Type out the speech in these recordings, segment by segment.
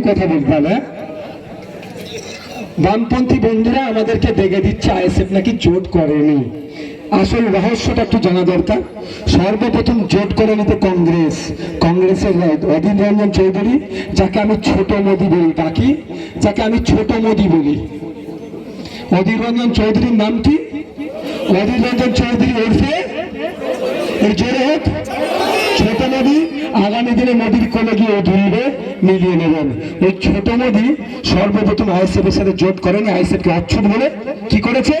একটু কথা বলতে হ্যাঁ? বামপন্থী বন্ধুরা আমাদেরকে দেখে দিচ্ছে আইএসএফ নাকি জোট করেনি। আসল রহস্যটা একটু জানা দরকার। সর্বপ্রথম জোট করে নিতে কংগ্রেস। কংগ্রেসের অধীর রঞ্জন চৌধুরী, যাকে আমি ছোট মোদি বলি ডাকি যাকে আমি ছোট মোদি বলি। অধীর রঞ্জন চৌধুরীর নাম কি? অধীর রঞ্জন চৌধুরী ওরফে? এই জোরে হোক। আগামী দিনে মোদির কোলে গিয়ে ধুলবে মিলিয়ে নেবেন। ওই ছোট মোদি সর্বপ্রথম আইএসএফ এর সাথে জোট করেনি আইএসএফ কে অচ্ছুত বলে কি করেছে?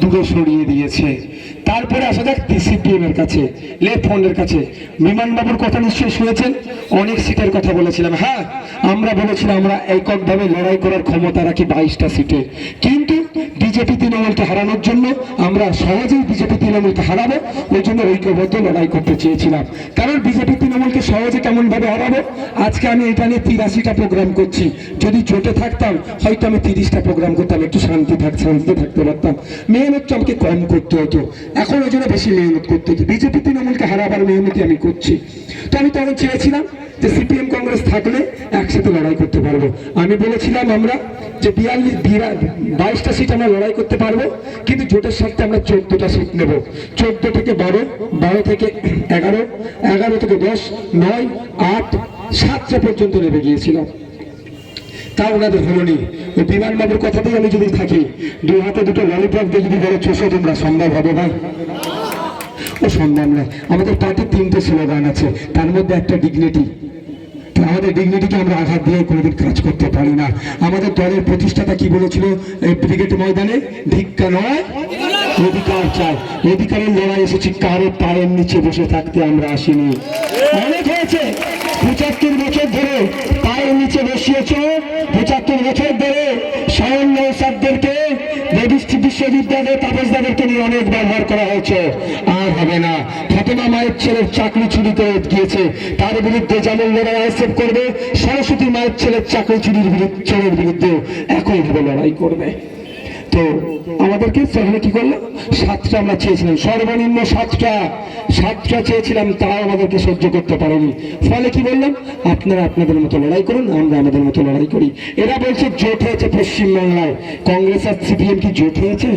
দূরে সরিয়ে দিয়েছে। তারপরে আসা যাক সিপিএম এর কাছে লেফট ফ্রন্টের কাছে। বিমানবাবুর কথা নিশ্চয়ই শুনেছেন? অনেক সিটের কথা বলেছিলাম। হ্যাঁ আমরা বলেছিলাম, আমরা এককভাবে লড়াই করার ক্ষমতা রাখি বাইশটা সিটে। কিন্তু বিজেপি তৃণমূলকে হারানোর জন্য আমরা সহজেই বিজেপি তৃণমূলকে হারাবো, ওই জন্য ঐক্যবদ্ধ লড়াই করতে চেয়েছিলাম। কারণ বিজেপি তৃণমূলকে সহজে কেমনভাবে হারাবো? আজকে আমি এটা নিয়ে তিরাশিটা প্রোগ্রাম করছি। যদি জোটে থাকতাম, হয়তো আমি তিরিশটা প্রোগ্রাম করতাম, একটু শান্তি থাক শান্তিতে থাকতে পারতাম। মেহনত আমাকে কম করতে হতো। এখন ওই জন্য বেশি মেহনত করতে হতো। বিজেপি হারাবার মেহনতি আমি করছি। তো আমি তখন চেয়েছিলাম যে সিপিএম কংগ্রেস থাকলে একসাথে লড়াই করতে পারব। আমি বলেছিলাম আমরা যে বিয়াল্লিশ বাইশটা সিট আমরা লড়াই করতে পারব, কিন্তু জোটের সাথে আমরা চোদ্দটা সিট নেব। চোদ্দ থেকে বারো বারো থেকে এগারো এগারো থেকে দশ, নয়, আট সাতটা পর্যন্ত নেমে গিয়েছিলাম। তা ওনাদের হলো নি ওই বিমান বাবুর কথাতেই আমি যদি থাকি দু হাতে দুটো ললিপপ দিয়ে যদি বলো চোষো তোমরা, সম্ভব হবে ভাই। ও সম্ভব নয়? আমাদের পার্টির তিনটে স্লোগান আছে, তার মধ্যে একটা ডিগনিটি আমাদের ডিগনিটিকে আমরা আঘাত দিয়ে কোনোদিন কাজ করতে পারি না। আমাদের দলের প্রতিষ্ঠাতা কি বলেছিল? এই ব্রিগেড ময়দানে ভিক্ষা নয়, অধিকার চাই। অধিকারের লড়াই এসেছি, কারও পায়ের নিচে বসে থাকতে আমরা আসিনি। অনেক হয়েছে, পঁচাত্তর বছর ধরে পায়ের নিচে বসিয়েছ, পঁচাত্তর বছর ধরে বিশ্ববিদ্যালয়ে তাপসদাদেরকে নিয়ে অনেক ব্যবহার করা হয়েছে। আর হবে না। ফাতেমা মায়ের ছেলের চাকরি চুরি করে গিয়েছে। তার বিরুদ্ধে যেমন লড়াই আইসেফ করবে, সরস্বতী মায়ের ছেলের চাকরি চুরির বিরুদ্ধে চোরের বিরুদ্ধে একইভাবে লড়াই করবে। তো আমাদেরকে সেখানে কি করল? সাতটা আমরা চেয়েছিলাম, সর্বনিম্ন সাতটা। সাতটা চেয়েছিলাম তারাও আমাদেরকে সহ্য করতে পারেনি। ফলে কি বললাম? আপনারা আপনাদের মতো লড়াই করুন, আমরা আমাদের মতো লড়াই করি। এরা বলছে, জোট হয়েছে পশ্চিমবাংলায়। কংগ্রেস আর সিপিএম কি জোট হয়েছে?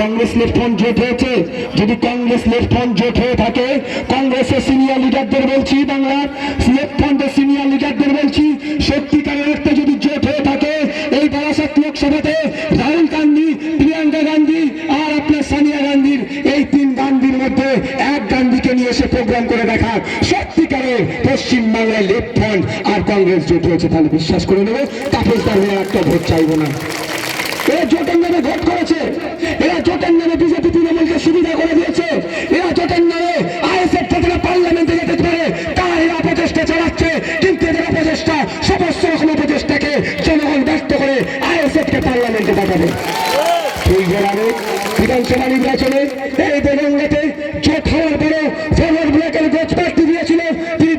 কংগ্রেস লেফট ফ্রন্ট জোট হয়েছে? যদি কংগ্রেস লেফট ফ্রন্ট জোট হয়ে থাকে, কংগ্রেসের সিনিয়র লিডারদের বলছি বাংলার লেফট ফ্রন্টের সিনিয়র লিডারদের বলছি, সত্যিকারের অর্থে যদি জোট হয়ে থাকে, এই বারাসাত লোকসভাতে রাহুল গান্ধী প্রিয়াঙ্কা গান্ধী আর আপনার সোনিয়া গান্ধীর এই তিন গান্ধীর মধ্যে এক গান্ধীকে নিয়ে এসে প্রোগ্রাম করে দেখা সত্যিকারের পশ্চিমবাংলায় লেফট ফ্রন্ট আর কংগ্রেস জোট হয়েছে তাহলে বিশ্বাস করে নেব। তাপস দাঁড়িয়ে একটা ভোট চাইব না। এরা জোটের নামে ভোট করেছে। এরা জোটের নামে বিজেপি, তৃণমূলকে সুবিধা করে দিয়েছে। এরা জোটের নামে আইএসএফ থেকে পার্লামেন্টে যেতে পারে, তারা এরা প্রচেষ্টা চালাচ্ছে। কিন্তু এদের অপচেষ্টা সমস্ত রকম অপচেষ্টাকে জনগণ ব্যক্ত করে আইএসএফ কে পার্লামেন্টে পাঠাবে এই জেলারে বিধানসভা নির্বাচনে এই দেবঙ্গাতে জোট হওয়ার পরে ফরওয়ার্ড ব্লকের গোচ প্রার্থী দিয়েছিল তিনি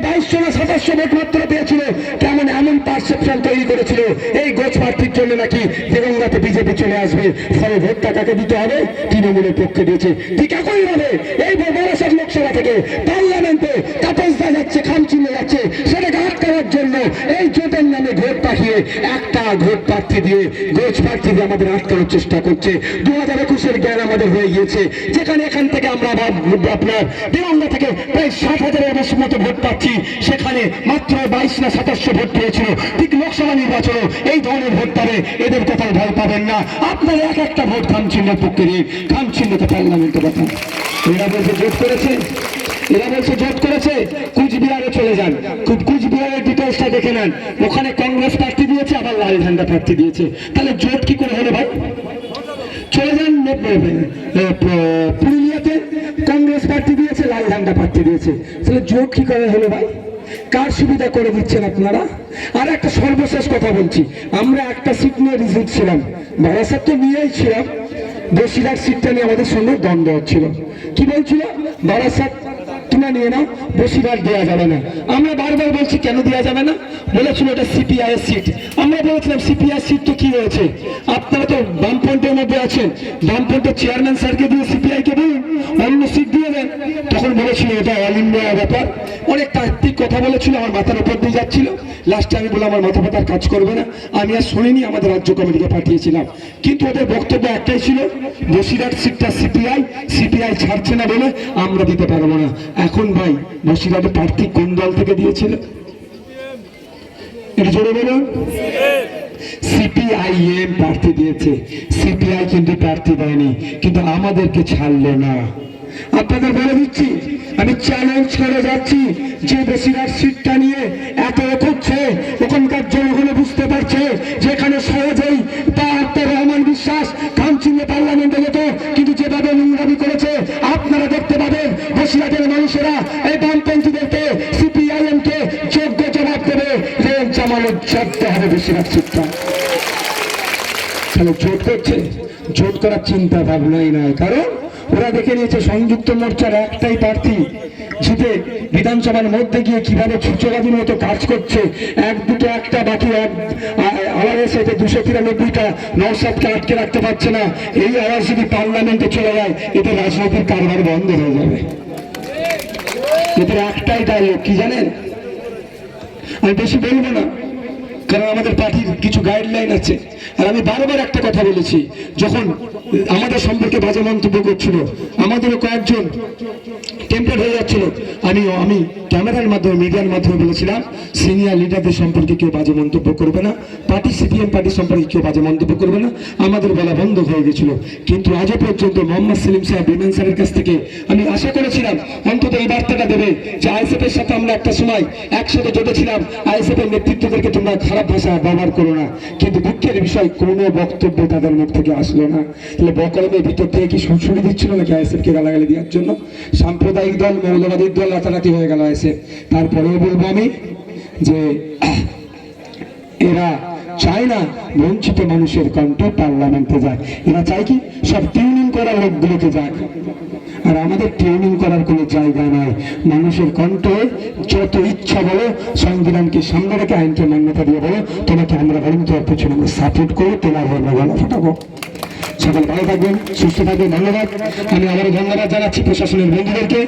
সাতাশশো ভোট পেয়েছিল কেমন এমন পারসেপশন তৈরি করেছিল, এই গোছ প্রার্থীর জন্য নাকি দেবঙ্গাতে বিজেপি চলে আসবে। ফলে ভোটটা কাকে দিতে হবে? তৃণমূলের পক্ষে দিয়েছে। ঠিক হবে এই বারাসাত লোকসভা থেকে পার্লামেন্টে তাপসদা যাচ্ছে খামচিনে যাচ্ছে এই জোটের নামে ভোট পাঠিয়ে একটা ভোট প্রার্থী দিয়ে গোচ প্রার্থী দিয়ে আমাদের আটকানোর চেষ্টা করছে। দু হাজার একুশের জ্ঞান আমাদের হয়ে গিয়েছে। যেখানে এখান থেকে আমরা আপনার দেওয়াঙ্গা থেকে প্রায় ষাট হাজারের বেশি মতো ভোট পাচ্ছি। সেখানে মাত্র বাইশ না সাতাশশো ভোট পেয়েছিল। ঠিক লোকসভা নির্বাচনে এই ধরনের ভোট পাবে। এদের কোথাও ভয় পাবেন না। আপনারা এক একটা ভোট খামচিহ্নের পক্ষে দিয়ে খামচিহ্নকে পার্লামেন্টে পাঠান। এরা বলছে জোট করেছে। এরা বলছে জোট করেছে। কুচবিহারে চলে যান। ডিটেলসটা দেখে নেন। ওখানে কংগ্রেস প্রার্থী দিয়েছে, আবার লাল ঝান্ডা প্রার্থী দিয়েছে। তাহলে জোট কি করে হলো ভাই? চলে যান পুরুলিয়াতে। কংগ্রেস প্রার্থী দিয়েছে, লাল ঝান্ডা প্রার্থী দিয়েছে। তাহলে জোট কি করে হলো ভাই? কার সুবিধা করে দিচ্ছেন আপনারা? আর একটা সর্বশেষ কথা বলছি। আমরা একটা সিট নিয়ে রিজিট ছিলাম। বারাসাত তো নিয়েই ছিলাম। বসিরহাট সিটটা নিয়ে আমাদের সঙ্গে দ্বন্দ্ব হচ্ছিল। কি বলছিল? বারাসাত তোমরা নিয়ে নাও বসিরহাট দেওয়া যাবে না। আমরা বারবার বলছি, কেন দেওয়া যাবে না? বলেছিল এটা সিপিআই সিট। আমরা বলেছিলাম সিপিআই সিট তো কি হয়েছে? আপনারা তো বামফ্রন্টের মধ্যে আছেন। বামফ্রন্টের চেয়ারম্যান স্যারকে দিয়ে সিপিআই কে দিন, অন্য সিট দিয়ে দেন। তখন বলেছিল, এটা অল ইন্ডিয়া ব্যাপার। অনেক তাত্ত্বিক কথা বলেছিল, আমার মাথার উপর দিয়ে যাচ্ছিল। লাস্টে আমি বললাম, আমার মাথা ফাতার কাজ করবে না। আমি আর শুনিনি, আমাদের রাজ্য কমিটিকে পাঠিয়েছিলাম। কিন্তু ওদের বক্তব্য একটাই ছিল, বসিরহাট সিটটা সিপিআই ছাড়ছে না বলে আমরা দিতে পারব না। এখন ভাই বসিরহাটে প্রার্থী কোন দল থেকে দিয়েছিল? আমাদেরকে ছাড়লো না। আপনাদের বলে দিচ্ছি, আমি চ্যালেঞ্জ করে যাচ্ছি, যে বেশিরভাগ সিটটা নিয়ে এত করছে ওখানকার জনগণে বুঝতে পারছে, যেখানে সহজেই সিটটা তাহলে জোট করছে, জোট করার চিন্তা ভাবনাই কারণ ওরা দেখে নিয়েছে সংযুক্ত মোর্চার একটাই প্রার্থী, জিতে বিধানসভার মধ্যে গিয়ে কীভাবে ছুচোবাদীর মতো কাজ করছে, এক দুটো, একটা বাকি, এক আওয়াজে দুশো তিরানব্বইটা নওসাদকে আটকে রাখতে পারছে না, এই আওয়াজ যদি পার্লামেন্টে চলে যায়, এতে রাজনৈতিক কারবার বন্ধ হয়ে যাবে। এদের একটাই ডায়লগ কি জানেন? আমি বেশি বলব না। কারণ আমাদের পার্টির কিছু গাইডলাইন আছে। আর আমি বারবার একটা কথা বলেছি, যখন আমাদের সম্পর্কে বাজে মন্তব্য করছিল, আমাদেরও কয়েকজন টেম্পার হয়ে যাচ্ছিল। আমি আমি ক্যামেরার মাধ্যমে, মিডিয়ার মাধ্যমে বলেছিলাম সিনিয়র লিডারদের সম্পর্কে কেউ বাজে মন্তব্য করবে না, পার্টি সিপিএম পার্টি সম্পর্কে কেউ বাজে মন্তব্য করবে না, আমাদের বলা বন্ধ হয়ে গেছিল। কিন্তু আজও পর্যন্ত মোহাম্মদ সেলিম সাহেব বিমান স্যারের কাছ থেকে আমি আশা করেছিলাম, অন্তত এই বার্তাটা দেবে যে আইএসএফ এর সাথে আমরা একটা সময় একসাথে জোটেছিলাম আইএসএফ এর নেতৃত্বদেরকে তোমরা খারাপ ভাষা ব্যবহার করো না। কিন্তু দুঃখের বিষয়, কোনো বক্তব্য তাদের মুখ থেকে আসলো না। তাহলে বকলমের ভিতর থেকে কি সুরসুরি দিচ্ছিল নাকি আইএসএফ কে গালাগালি দেওয়ার জন্য? সাম্প্রদায়িক দল, মৌলবাদীর দল রাতারাতি হয়ে গেল আইএসএফ। তারপরেও বলব আমি যে এরা চায় না বঞ্চিত মানুষের কণ্ঠ পার্লামেন্টে যায়। এরা চায় কি সব টিউনিং করা লোকগুলোকে যাক। আর আমাদের ট্রেনিং করার কোনো জায়গা নাই। মানুষের কণ্ঠে যত ইচ্ছা বলো, সংবিধানকে সামনে রেখে আইনকে মান্যতা দিয়ে বলো, তোমাকে আমরা তোমার পেছনে আমরা সাপোর্ট করে তোমার ধর্ম গলা ফাটাবো সকল ভালো থাকবেন, সুস্থ থাকবেন, ধন্যবাদ। আমি আবারও ধন্যবাদ জানাচ্ছি প্রশাসনের বন্ধুদেরকে।